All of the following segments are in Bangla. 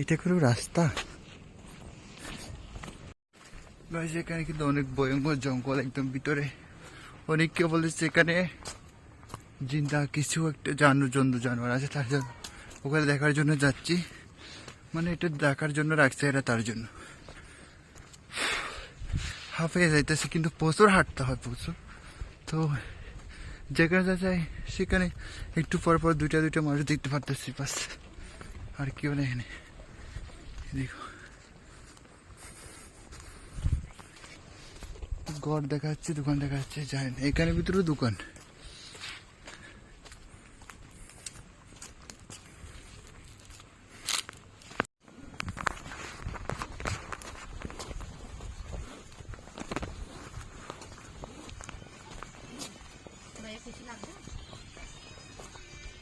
এটা কোনো রাস্তা? এখানে কিন্তু অনেক ভয়ঙ্কর জঙ্গল একদম ভিতরে। অনেক কেউ বলেছে এখানে জিন্দা কিছু একটা জানু, জন্তু, জানোয়ার আছে, তার জন্য। ওখানে দেখার জন্য যাচ্ছি। মানে এটা দেখার জন্য রাখছে এরা তার জন্য। হাফে যাইতেছে, কিন্তু প্রচুর হাঁটতে হয় প্রচুর। তো যেখানে যা যায়, সেখানে একটু পর পর দুইটা দুইটা মানুষ দেখতে পারতেছি, বাস। আর কেউ নেই দেখো। ঘর দেখা যাচ্ছে দোকান দেখা যাচ্ছে জানি না। এখানে ভিতরেও দোকান।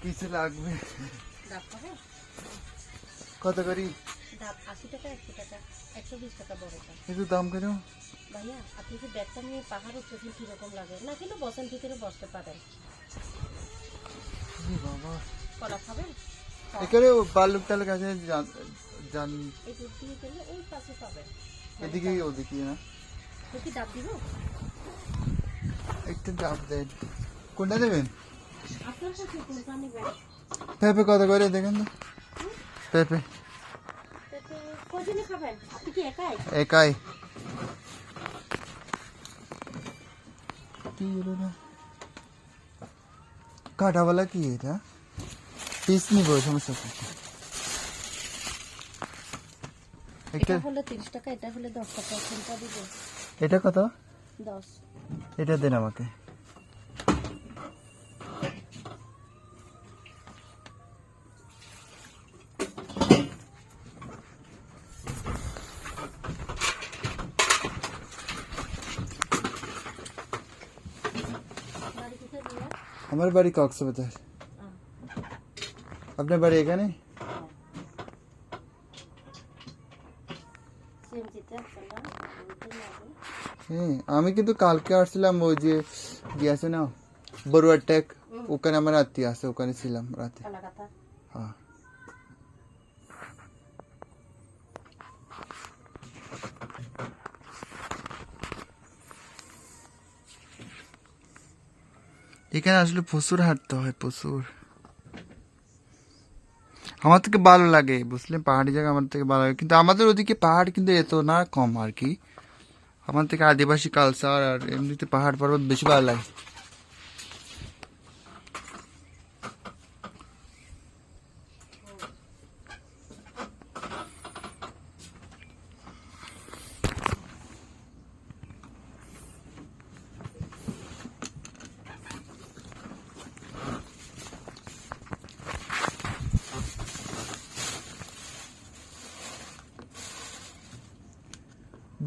কিছু লাগবে? কত করি? ডাব আশি টাকা একশো টাকা একশো বিশ টাকা বড়টা একটু দাম কেন? ভাইয়া আপনি যে ব্যাগটা নিয়ে পাহাড় উঠতেছেন কীরকম লাগে? না কিন্তু বসেন ভিতরে বসতে পারেন। বাবা। কলা খাবেন? এখানে বালুক জান- জান এই দুধ দিয়ে গেলে ওই পাশে পাবেন। এদিকে ওদিকে না? কি ডাব দিব? একটু ডাব দেন। কোনটা দেবেন আপনার কাছে কোনটা নেবেন? পেঁপে কত করে দেখেন তো? পেঁপে তাতে কজনে খাবেন আপনি কি একাই? একাই। কি হলো না কাটাওয়ালা কি এটা? পিস নিব সমস্যা কি? এটা হলে তিরিশ টাকা এটা হলে দশ টাকা দিব। এটা কত? দশ। এটা দেন আমাকে বাড়ি কোথায় দিয়ে আমার বাড়ি কক্সবাজার আপনার বাড়ি এখানে সেম যেতে আসলাম হ্যাঁ আমি কিন্তু কালকে আসছিলাম ওই যে গিয়েছে না বড়ুয়া টেক ওখানে আমার আত্মীয় আছে ওখানে ছিলাম রাতে কালাকাতা হ্যাঁ এখানে আসলে প্রচুর হাঁটতে হয়, প্রচুর। আমার থেকে ভালো লাগে বুঝলেন পাহাড়ি জায়গা আমার থেকে ভালো লাগে। কিন্তু আমাদের ওদিকে পাহাড় কিন্তু এত না কম আর কি। আমার থেকে আদিবাসী কালচার আর এমনিতে পাহাড় পর্বত বেশি ভালো লাগে।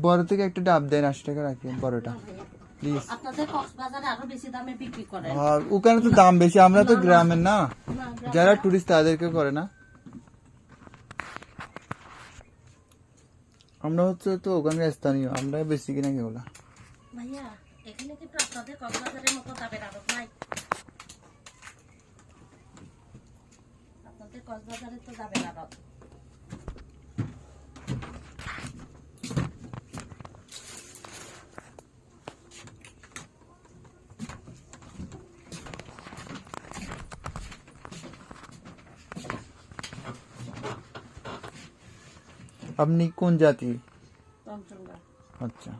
বড় থেকে একটা ডাব দেন আশি টাকা রাখেন বড়টা। প্লিজ ওখানে তো দাম বেশি আমরা তো গ্রামের না। যারা টুরিস্ট তাদেরকে করে না। আমরা হচ্ছে তো ওখানকার স্থানীয় আমরা বেশি কিনা কেগুলা ভাইয়া এখানে কিন্তু আপনাদের কক্সবাজারের মতো দামের নাই। আপনাদের তো দামের अब अपनी कौन जाती है अच्छा